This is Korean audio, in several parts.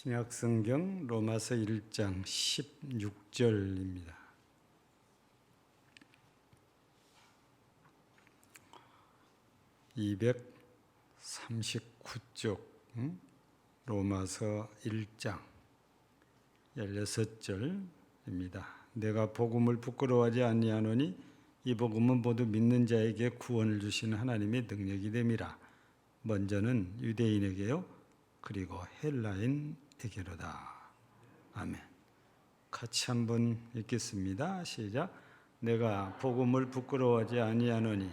신약 성경 로마서 1장 16절입니다. (239쪽) 응? 로마서 1장 16절입니다. 내가 복음을 부끄러워하지 아니하노니 이 복음은 모두 믿는 자에게 구원을 주시는 하나님의 능력이 됨이라. 먼저는 유대인에게요, 그리고 헬라인 에게로다. 아멘. 같이 한번 읽겠습니다. 시작. 내가 복음을 부끄러워하지 아니하노니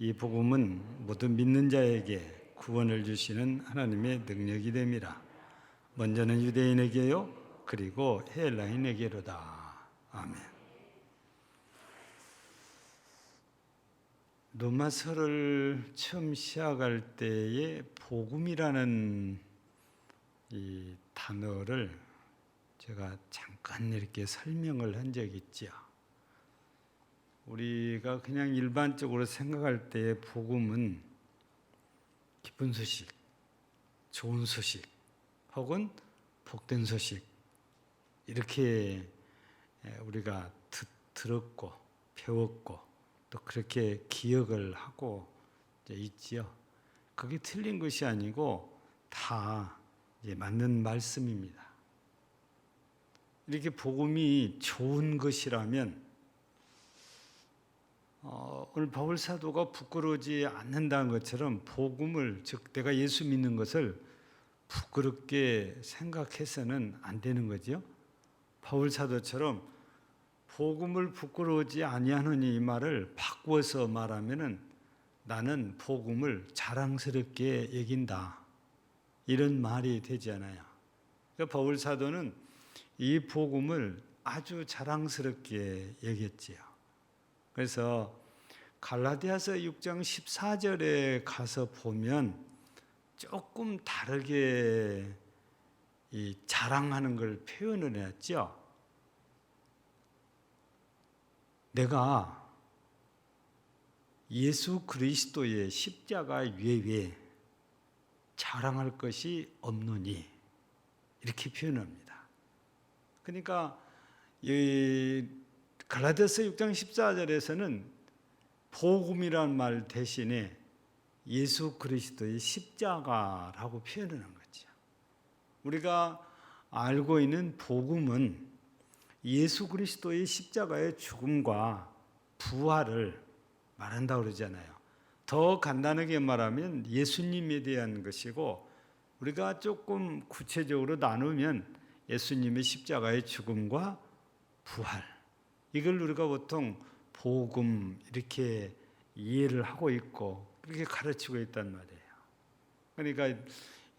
이 복음은 모두 믿는 자에게 구원을 주시는 하나님의 능력이 됨이라. 먼저는 유대인에게요, 그리고 헬라인에게로다. 아멘. 로마서를 처음 시작할 때에 복음이라는 이 단어를 제가 잠깐 이렇게 설명을 한 적이 있죠. 우리가 그냥 일반적으로 생각할 때 복음은 기쁜 소식, 좋은 소식, 혹은 복된 소식 이렇게 우리가 듣, 들었고 배웠고 또 그렇게 기억을 하고 있지요. 그게 틀린 것이 아니고 다 맞는 말씀입니다. 이렇게 복음이 좋은 것이라면 어, 오늘 바울 사도가 부끄러우지 않는다는 것처럼 복음을 즉 내가 예수 믿는 것을 부끄럽게 생각해서는 안 되는 거죠. 바울 사도처럼 복음을 부끄러우지 아니하느니 이 말을 바꾸어서 말하면은 나는 복음을 자랑스럽게 여긴다. 이런 말이 되지 않아요. 그러니까 바울 사도는 이 복음을 아주 자랑스럽게 여겼지요. 그래서 갈라디아서 6장 14절에 가서 보면 조금 다르게 이 자랑하는 걸 표현을 했죠. 내가 예수 그리스도의 십자가 외에 자랑할 것이 없노니 이렇게 표현합니다. 그러니까 이 갈라디아서 6장 14절에서는 복음이란 말 대신에 예수 그리스도의 십자가라고 표현을 한 거죠. 우리가 알고 있는 복음은 예수 그리스도의 십자가의 죽음과 부활을 말한다고 그러잖아요. 더 간단하게 말하면 예수님에 대한 것이고 우리가 조금 구체적으로 나누면 예수님의 십자가의 죽음과 부활 이걸 우리가 보통 복음 이렇게 이해를 하고 있고 그렇게 가르치고 있단 말이에요. 그러니까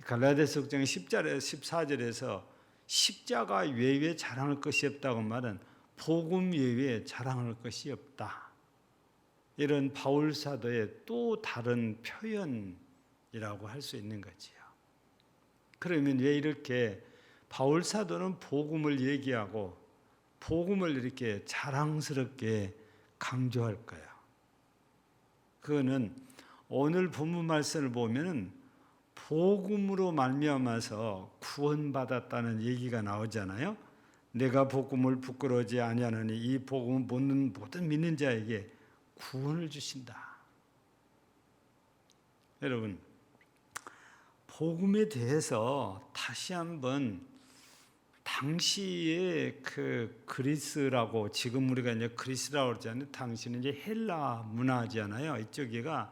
갈라디아서 6장 10절에 14절에서 십자가 외에 자랑할 것이 없다고 말은 복음 외에 자랑할 것이 없다. 이런 바울 사도의 또 다른 표현이라고 할 수 있는 거지요. 그러면 왜 이렇게 바울 사도는 복음을 얘기하고 복음을 이렇게 자랑스럽게 강조할까요? 그거는 오늘 본문 말씀을 보면은 복음으로 말미암아서 구원받았다는 얘기가 나오잖아요. 내가 복음을 부끄러워지 아니하느니 이 복음은 모든 믿는 자에게 구원을 주신다. 여러분, 복음에 대해서 다시 한번 당시의 그 그리스라고 지금 우리가 이제 그리스라고 그러잖아요. 당시는 이제 헬라 문화잖아요. 이쪽에가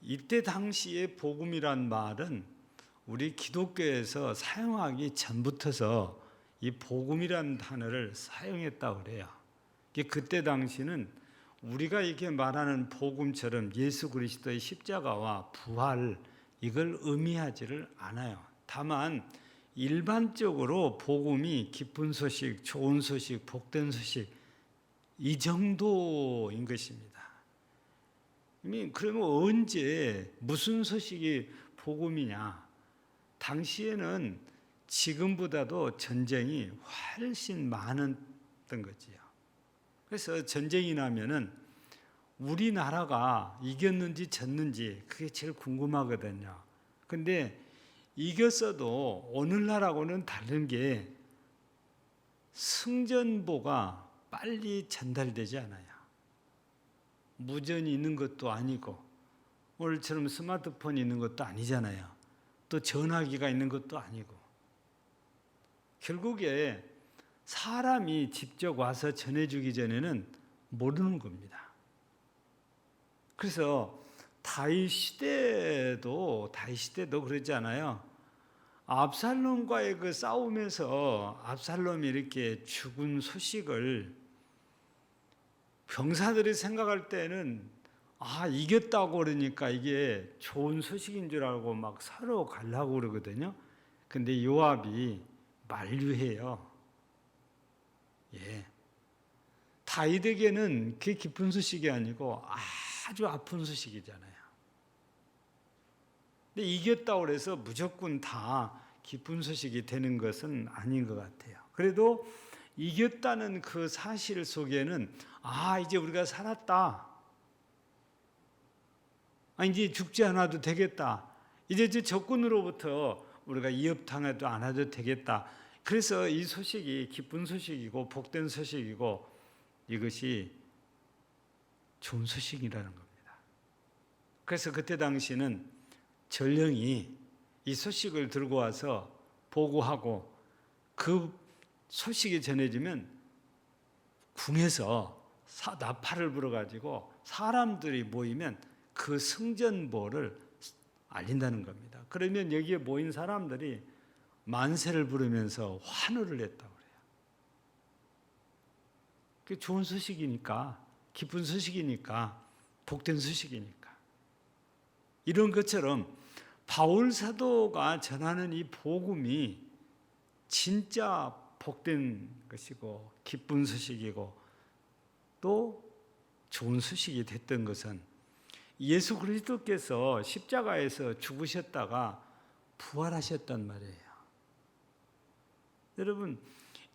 이때 당시의 복음이란 말은 우리 기독교에서 사용하기 전부터서 이 복음이란 단어를 사용했다고 그래요. 그때 당시는 우리가 이렇게 말하는 복음처럼 예수 그리스도의 십자가와 부활 이걸 의미하지를 않아요. 다만 일반적으로 복음이 기쁜 소식, 좋은 소식, 복된 소식 이 정도인 것입니다. 그러면 언제 무슨 소식이 복음이냐? 당시에는 지금보다도 전쟁이 훨씬 많았던 거지요. 그래서 전쟁이 나면은 우리나라가 이겼는지 졌는지 그게 제일 궁금하거든요. 근데 이겼어도 오늘날하고는 다른 게 승전보가 빨리 전달되지 않아요. 무전이 있는 것도 아니고 오늘처럼 스마트폰이 있는 것도 아니잖아요. 또 전화기가 있는 것도 아니고 결국에 사람이 직접 와서 전해주기 전에는 모르는 겁니다. 그래서 다윗 시대도 다윗 시대도 그러지 않아요. 압살롬과의 그 싸움에서 압살롬이 이렇게 죽은 소식을 병사들이 생각할 때는 아 이겼다고 그러니까 이게 좋은 소식인 줄 알고 막 서로 가려고 그러거든요. 근데 요압이 만류해요. 예. 다윗에게는 그게 기쁜 소식이 아니고 아주 아픈 소식이잖아요. 근데 이겼다고 그래서 무조건 다 기쁜 소식이 되는 것은 아닌 것 같아요. 그래도 이겼다는 그 사실 속에는 아 이제 우리가 살았다. 아 이제 죽지 않아도 되겠다. 이제 적군으로부터 우리가 위협당해도 안 해도 되겠다. 그래서 이 소식이 기쁜 소식이고 복된 소식이고 이것이 좋은 소식이라는 겁니다. 그래서 그때 당시는 전령이 이 소식을 들고 와서 보고하고 그 소식이 전해지면 궁에서 사- 나팔을 불어가지고 사람들이 모이면 그 승전보를 알린다는 겁니다. 그러면 여기에 모인 사람들이 만세를 부르면서 환호를 했다고 그래요. 그 좋은 소식이니까, 기쁜 소식이니까, 복된 소식이니까. 이런 것처럼 바울 사도가 전하는 이 복음이 진짜 복된 것이고 기쁜 소식이고 또 좋은 소식이 됐던 것은 예수 그리스도께서 십자가에서 죽으셨다가 부활하셨단 말이에요. 여러분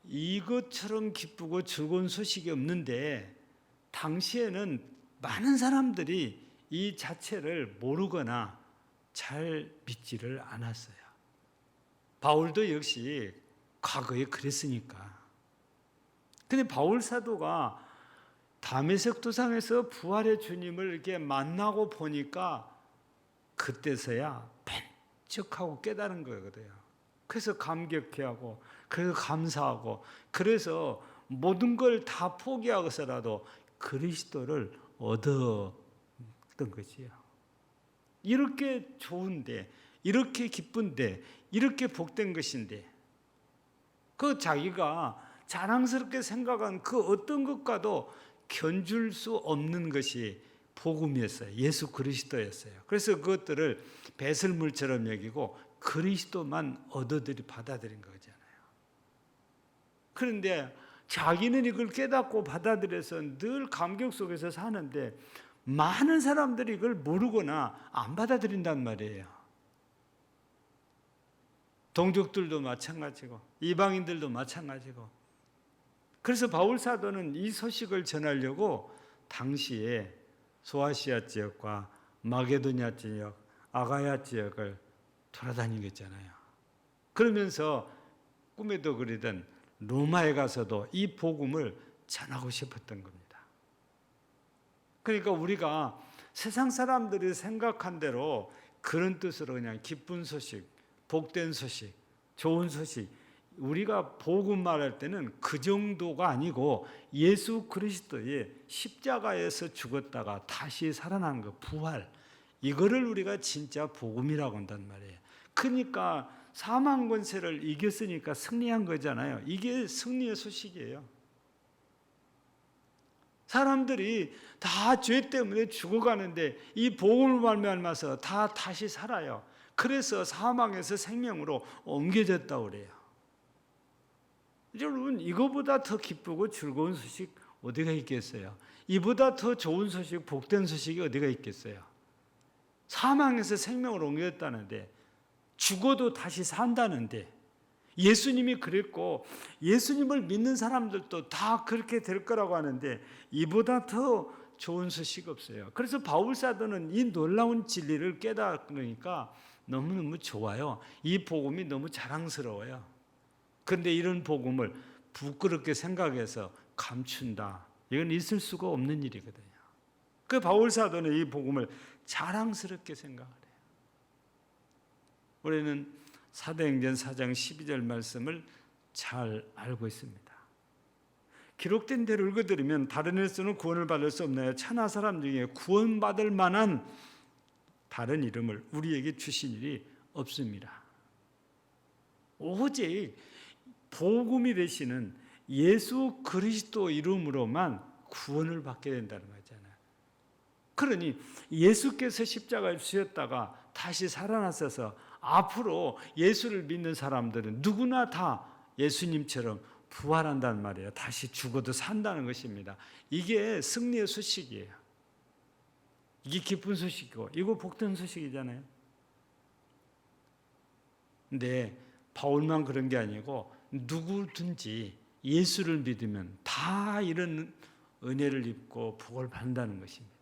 이것처럼 기쁘고 즐거운 소식이 없는데 당시에는 많은 사람들이 이 자체를 모르거나 잘 믿지를 않았어요. 바울도 역시 과거에 그랬으니까. 근데 바울 사도가 담에색 도상에서 부활의 주님을 이렇게 만나고 보니까 그때서야 벤쩍하고 깨달은 거거든요. 그래서 감격해하고 그래서 감사하고 그래서 모든 걸 다 포기하고서라도 그리스도를 얻었던 거지요. 이렇게 좋은데 이렇게 기쁜데 이렇게 복된 것인데 그 자기가 자랑스럽게 생각한 그 어떤 것과도 견줄 수 없는 것이 복음이었어요. 예수 그리스도였어요. 그래서 그것들을 배설물처럼 여기고 그리스도만 얻어들이 받아들인 거잖아요. 그런데 자기는 이걸 깨닫고 받아들여서 늘 감격 속에서 사는데 많은 사람들이 이걸 모르거나 안 받아들인단 말이에요. 동족들도 마찬가지고 이방인들도 마찬가지고 그래서 바울 사도는 이 소식을 전하려고 당시에 소아시아 지역과 마게도냐 지역, 아가야 지역을 돌아다니겠잖아요. 그러면서 꿈에도 그리던 로마에 가서도 이 복음을 전하고 싶었던 겁니다. 그러니까 우리가 세상 사람들이 생각한 대로 그런 뜻으로 그냥 기쁜 소식, 복된 소식, 좋은 소식, 우리가 복음 말할 때는 그 정도가 아니고 예수 그리스도의 십자가에서 죽었다가 다시 살아난 것, 부활, 이거를 우리가 진짜 복음이라고 한단 말이에요. 그러니까 사망 권세를 이겼으니까 승리한 거잖아요. 이게 승리의 소식이에요. 사람들이 다 죄 때문에 죽어가는데 이 복음을 말미암아서 다 다시 살아요. 그래서 사망에서 생명으로 옮겨졌다고 그래요. 여러분 이거보다 더 기쁘고 즐거운 소식 어디가 있겠어요? 이보다 더 좋은 소식, 복된 소식이 어디가 있겠어요? 사망에서 생명으로 옮겨졌다는데 죽어도 다시 산다는데 예수님이 그랬고 예수님을 믿는 사람들도 다 그렇게 될 거라고 하는데 이보다 더 좋은 소식 없어요. 그래서 바울 사도는 이 놀라운 진리를 깨달으니까 너무너무 좋아요. 이 복음이 너무 자랑스러워요. 그런데 이런 복음을 부끄럽게 생각해서 감춘다. 이건 있을 수가 없는 일이거든요. 그 바울 사도는 이 복음을 자랑스럽게 생각을. 우리는 사도행전 4장 12절 말씀을 잘 알고 있습니다. 기록된 대로 읽어드리면 다른 일서는 구원을 받을 수 없나요? 천하 사람 중에 구원받을 만한 다른 이름을 우리에게 주신 일이 없습니다. 오직 복음이 되시는 예수 그리스도 이름으로만 구원을 받게 된다는 거잖아요. 그러니 예수께서 십자가에 주셨다가 다시 살아나셔서 앞으로 예수를 믿는 사람들은 누구나 다 예수님처럼 부활한다는 말이에요. 다시 죽어도 산다는 것입니다. 이게 승리의 소식이에요. 이게 기쁜 소식이고 이거 복된 소식이잖아요. 근데 바울만 그런 게 아니고 누구든지 예수를 믿으면 다 이런 은혜를 입고 복을 받는다는 것입니다.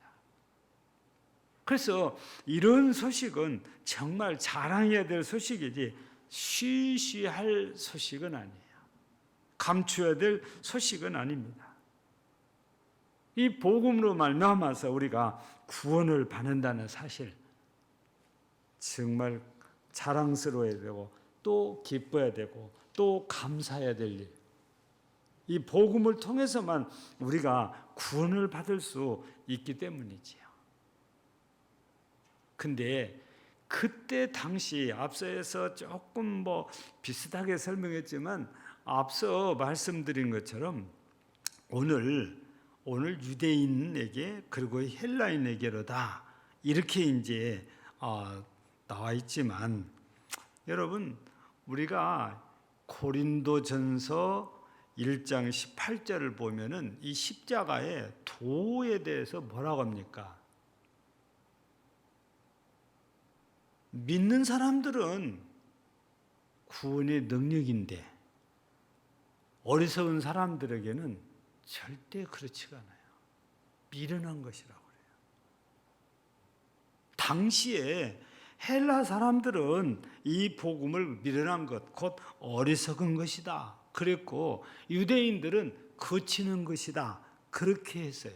그래서 이런 소식은 정말 자랑해야 될 소식이지 쉬쉬할 소식은 아니에요. 감추어야 될 소식은 아닙니다. 이 복음으로 말미암아서 우리가 구원을 받는다는 사실 정말 자랑스러워야 되고 또 기뻐야 되고 또 감사해야 될 일. 이 복음을 통해서만 우리가 구원을 받을 수 있기 때문이지요. 근데 그때 당시 앞서에서 조금 뭐 비슷하게 설명했지만 앞서 말씀드린 것처럼 오늘 오늘 유대인에게 그리고 헬라인에게로다 이렇게 이제 어, 나와 있지만 여러분 우리가 고린도전서 1장 18절을 보면은 이 십자가의 도에 대해서 뭐라고 합니까? 믿는 사람들은 구원의 능력인데 어리석은 사람들에게는 절대 그렇지가 않아요. 미련한 것이라고 그래요. 당시에 헬라 사람들은 이 복음을 미련한 것, 곧 어리석은 것이다. 그랬고 유대인들은 거치는 것이다. 그렇게 했어요.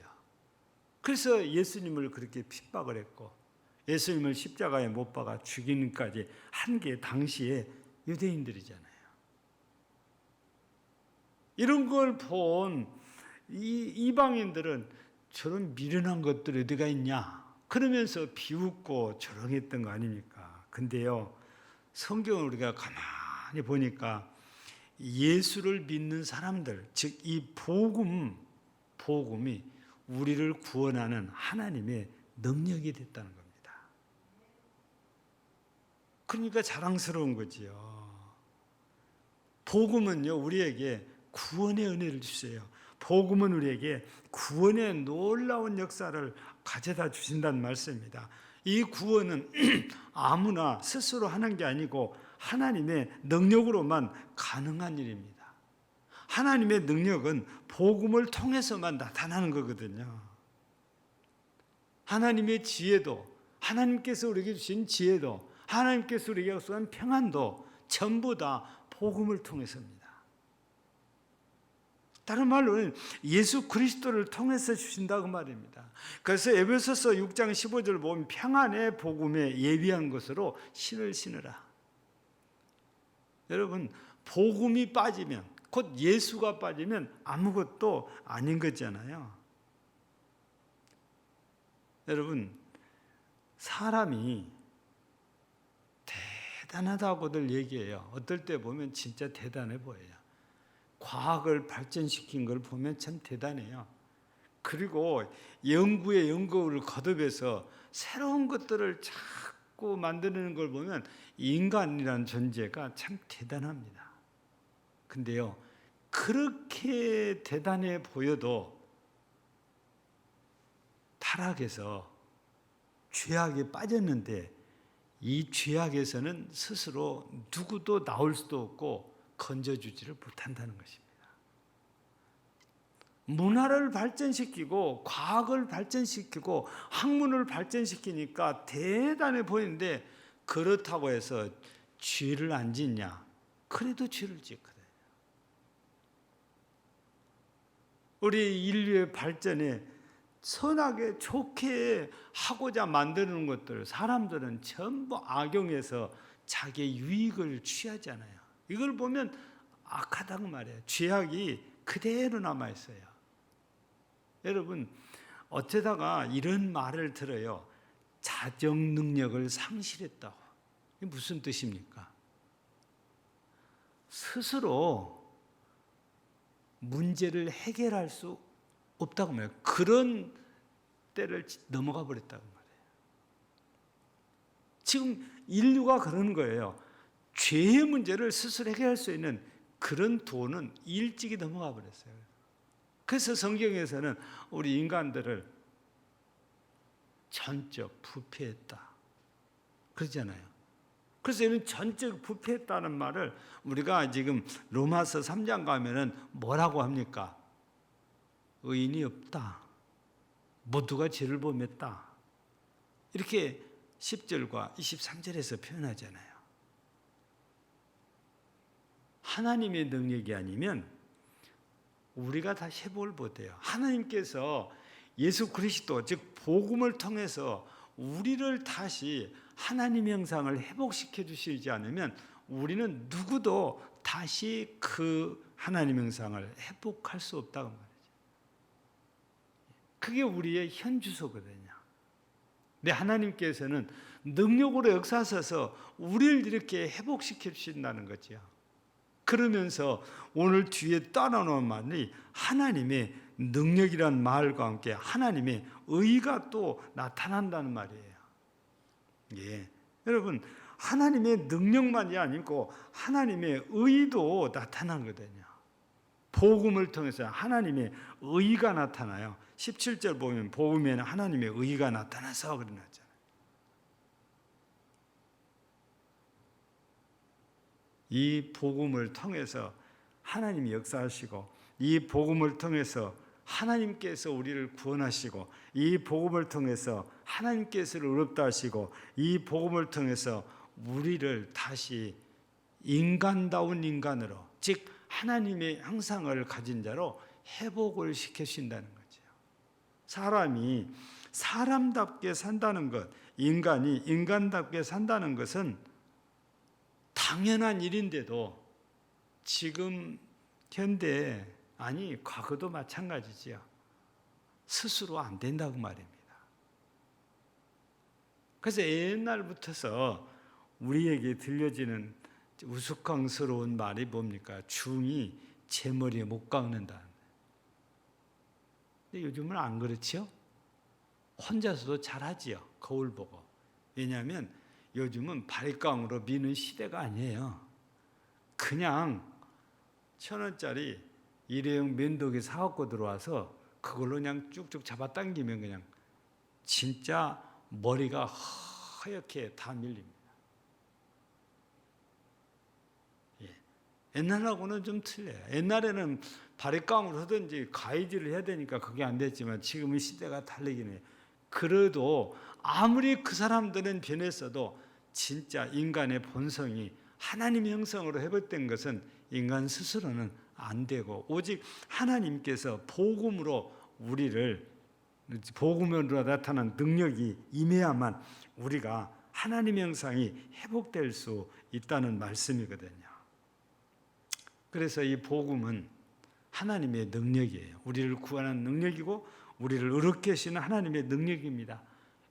그래서 예수님을 그렇게 핍박을 했고 예수님을 십자가에 못 박아 죽이는까지 한 게 당시에 유대인들이잖아요. 이런 걸 본 이방인들은 저런 미련한 것들 어디가 있냐? 그러면서 비웃고 조롱했던 거 아닙니까? 근데요, 성경을 우리가 가만히 보니까 예수를 믿는 사람들, 즉 이 복음, 복음이 우리를 구원하는 하나님의 능력이 됐다는 겁니다. 그러니까 자랑스러운 거지요. 복음은요, 우리에게 구원의 은혜를 주세요. 복음은 우리에게 구원의 놀라운 역사를 가져다 주신다는 말씀입니다. 이 구원은 아무나 스스로 하는 게 아니고 하나님의 능력으로만 가능한 일입니다. 하나님의 능력은 복음을 통해서만 나타나는 거거든요. 하나님의 지혜도 하나님께서 우리에게 주신 지혜도 하나님께서 우리에게 주신 평안도 전부 다 복음을 통해서입니다. 다른 말로는 예수 그리스도를 통해서 주신다고 말입니다. 그래서 에베소서 6장 15절 보면 평안의 복음에 예비한 것으로 신을 신으라. 여러분 복음이 빠지면 곧 예수가 빠지면 아무것도 아닌 거잖아요. 여러분 사람이 대단하다고들 얘기해요. 어떨 때 보면 진짜 대단해 보여요. 과학을 발전시킨 걸 보면 참 대단해요. 그리고 연구에 연구를 거듭해서 새로운 것들을 자꾸 만드는 걸 보면 인간이라는 존재가 참 대단합니다. 근데요, 그렇게 대단해 보여도 타락해서 죄악에 빠졌는데 이 죄악에서는 스스로 누구도 나올 수도 없고 건져주지를 못한다는 것입니다. 문화를 발전시키고 과학을 발전시키고 학문을 발전시키니까 대단해 보이는데 그렇다고 해서 죄를 안 짓냐? 그래도 죄를 짓거든. 우리 인류의 발전에 선하게 좋게 하고자 만드는 것들 사람들은 전부 악용해서 자기의 유익을 취하잖아요. 이걸 보면 악하다고 말해요. 죄악이 그대로 남아 있어요. 여러분 어쩌다가 이런 말을 들어요. 자정 능력을 상실했다고. 이게 무슨 뜻입니까? 스스로 문제를 해결할 수 없다고 말해요. 그런 때를 넘어가 버렸다고 말해요. 지금 인류가 그러는 거예요. 죄의 문제를 스스로 해결할 수 있는 그런 도는 일찍이 넘어가 버렸어요. 그래서 성경에서는 우리 인간들을 전적 부패했다. 그러잖아요. 그래서 이는 전적 부패했다는 말을 우리가 지금 로마서 3장 가면은 뭐라고 합니까? 의인이 없다. 모두가 죄를 범했다. 이렇게 10절과 23절에서 표현하잖아요. 하나님의 능력이 아니면 우리가 다 회복을 못해요. 하나님께서 예수 그리스도 즉 복음을 통해서 우리를 다시 하나님 형상을 회복시켜 주시지 않으면 우리는 누구도 다시 그 하나님 형상을 회복할 수 없다고 말이죠. 그게 우리의 현주소거든요. 근데 하나님께서는 능력으로 역사하셔서 우리를 이렇게 회복시켜 주신다는 거죠. 그러면서 오늘 뒤에 따라놓은 말이 하나님의 능력이란 말과 함께 하나님의 의가 또 나타난다는 말이에요. 예. 여러분, 하나님의 능력만이 아니고 하나님의 의도 나타나거든요. 복음을 통해서 하나님의 의가 나타나요. 17절 보면 복음에는 하나님의 의가 나타나서 그러잖아요. 이 복음을 통해서 하나님이 역사하시고 이 복음을 통해서 하나님께서 우리를 구원하시고 이 복음을 통해서 하나님께서를 의롭다 하시고 이 복음을 통해서 우리를 다시 인간다운 인간으로 즉 하나님의 형상을 가진 자로 회복을 시켜신다는 거죠. 사람이 사람답게 산다는 것, 인간이 인간답게 산다는 것은 당연한 일인데도 지금 현대 아니 과거도 마찬가지지요. 스스로 안 된다고 말입니다. 그래서 옛날부터서 우리에게 들려지는 우스꽝스러운 말이 뭡니까? 중이 제 머리에 못 깎는다. 근데 요즘은 안 그렇지요? 혼자서도 잘하지요. 거울 보고. 왜냐하면 요즘은 바리깡으로 미는 시대가 아니에요. 그냥 천 원짜리 일회용 면도기 사갖고 들어와서 그걸로 그냥 쭉쭉 잡아당기면 그냥 진짜 머리가 하얗게 다 밀립니다. 옛날하고는 좀 틀려요. 옛날에는 바리깡으로 하든지 가위질을 해야 되니까 그게 안 됐지만 지금은 시대가 달리긴 해요. 그래도 아무리 그 사람들은 변했어도 진짜 인간의 본성이 하나님 형성으로 회복된 것은 인간 스스로는 안 되고 오직 하나님께서 복음으로 우리를 복음으로 나타난 능력이 임해야만 우리가 하나님 형상이 회복될 수 있다는 말씀이거든요. 그래서 이 복음은 하나님의 능력이에요. 우리를 구하는 능력이고 우리를 의롭게 하시는 하나님의 능력입니다.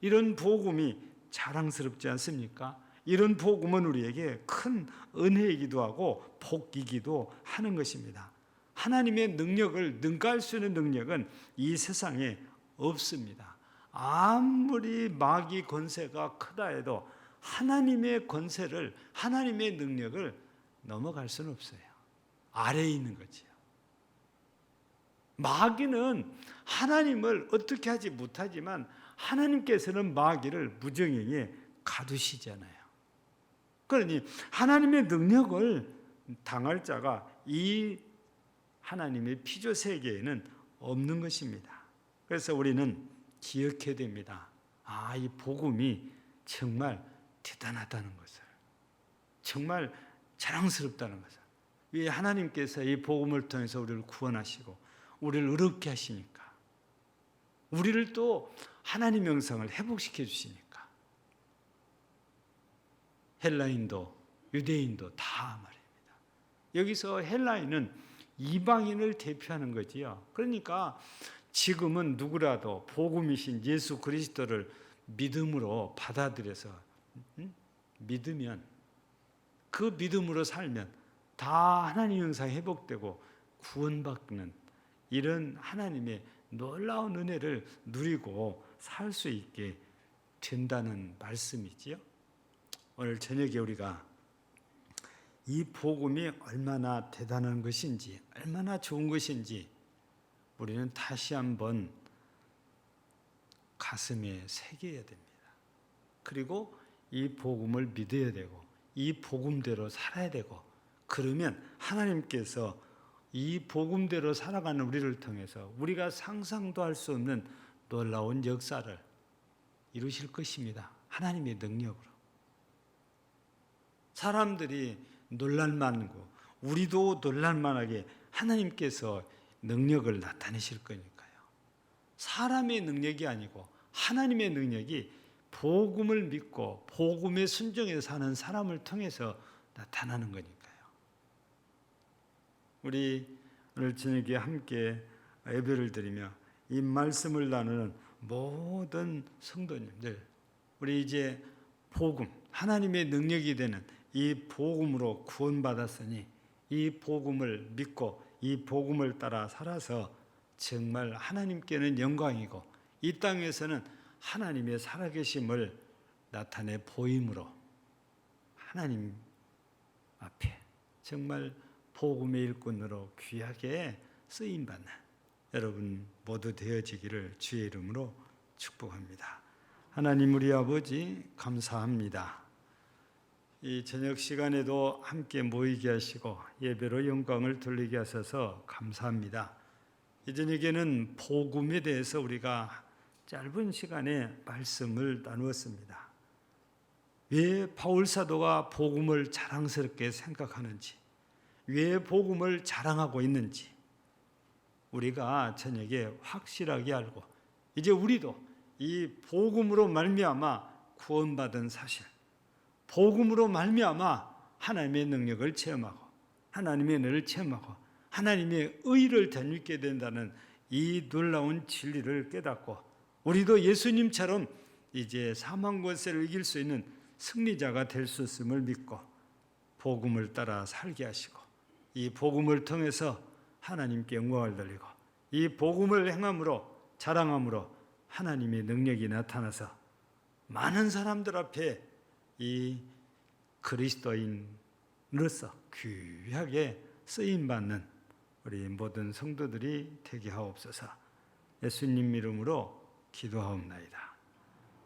이런 복음이 자랑스럽지 않습니까? 이런 복음은 우리에게 큰 은혜이기도 하고 복이기도 하는 것입니다. 하나님의 능력을 능가할 수 있는 능력은 이 세상에 없습니다. 아무리 마귀 권세가 크다 해도 하나님의 권세를 하나님의 능력을 넘어갈 수는 없어요. 아래에 있는 거지요. 마귀는 하나님을 어떻게 하지 못하지만 하나님께서는 마귀를 무정행에 가두시잖아요. 그러니 하나님의 능력을 당할 자가 이 하나님의 피조 세계에는 없는 것입니다. 그래서 우리는 기억해야 됩니다. 아, 이 복음이 정말 대단하다는 것을 정말 자랑스럽다는 것을 왜 하나님께서 이 복음을 통해서 우리를 구원하시고 우리를 의롭게 하시니까 우리를 또 하나님 영상을 회복시켜 주시니까 헬라인도 유대인도 다 말입니다. 여기서 헬라인은 이방인을 대표하는 거지요. 그러니까 지금은 누구라도 복음이신 예수 그리스도를 믿음으로 받아들여서 음? 믿으면 그 믿음으로 살면 다 하나님 영상 회복되고 구원받는 이런 하나님의 놀라운 은혜를 누리고 살 수 있게 된다는 말씀이지요. 오늘 저녁에 우리가 이 복음이 얼마나 대단한 것인지, 얼마나 좋은 것인지 우리는 다시 한번 가슴에 새겨야 됩니다. 그리고 이 복음을 믿어야 되고, 이 복음대로 살아야 되고, 그러면 하나님께서 이 복음대로 살아가는 우리를 통해서 우리가 상상도 할 수 없는 놀라운 역사를 이루실 것입니다. 하나님의 능력으로. 사람들이 놀랄만고 우리도 놀랄만하게 하나님께서 능력을 나타내실 거니까요. 사람의 능력이 아니고 하나님의 능력이 복음을 믿고 복음에 순종해 사는 사람을 통해서 나타나는 거니까요. 우리 오늘 저녁에 함께 예배를 드리며 이 말씀을 나누는 모든 성도님들 우리 이제 복음 하나님의 능력이 되는 이 복음으로 구원받았으니 이 복음을 믿고 이 복음을 따라 살아서 정말 하나님께는 영광이고 이 땅에서는 하나님의 살아계심을 나타내 보임으로 하나님 앞에 정말 복음의 일꾼으로 귀하게 쓰임 받는 여러분 모두 되어지기를 주의 이름으로 축복합니다. 하나님 우리 아버지 감사합니다. 이 저녁 시간에도 함께 모이게 하시고 예배로 영광을 돌리게 하셔서 감사합니다. 이 저녁에는 복음에 대해서 우리가 짧은 시간에 말씀을 나누었습니다. 왜 바울 사도가 복음을 자랑스럽게 생각하는지, 왜 복음을 자랑하고 있는지 우리가 저녁에 확실하게 알고 이제 우리도 이 복음으로 말미암아 구원받은 사실 복음으로 말미암아 하나님의 능력을 체험하고 하나님의 은혜를 체험하고 하나님의 의를 덧입게 된다는 이 놀라운 진리를 깨닫고 우리도 예수님처럼 이제 사망 권세를 이길 수 있는 승리자가 될 수 있음을 믿고 복음을 따라 살게 하시고 이 복음을 통해서 하나님께 영광을 돌리고 이 복음을 행함으로 자랑함으로 하나님의 능력이 나타나서 많은 사람들 앞에 이 그리스도인으로서 귀하게 쓰임 받는 우리 모든 성도들이 되게 하옵소서. 예수님 이름으로 기도하옵나이다.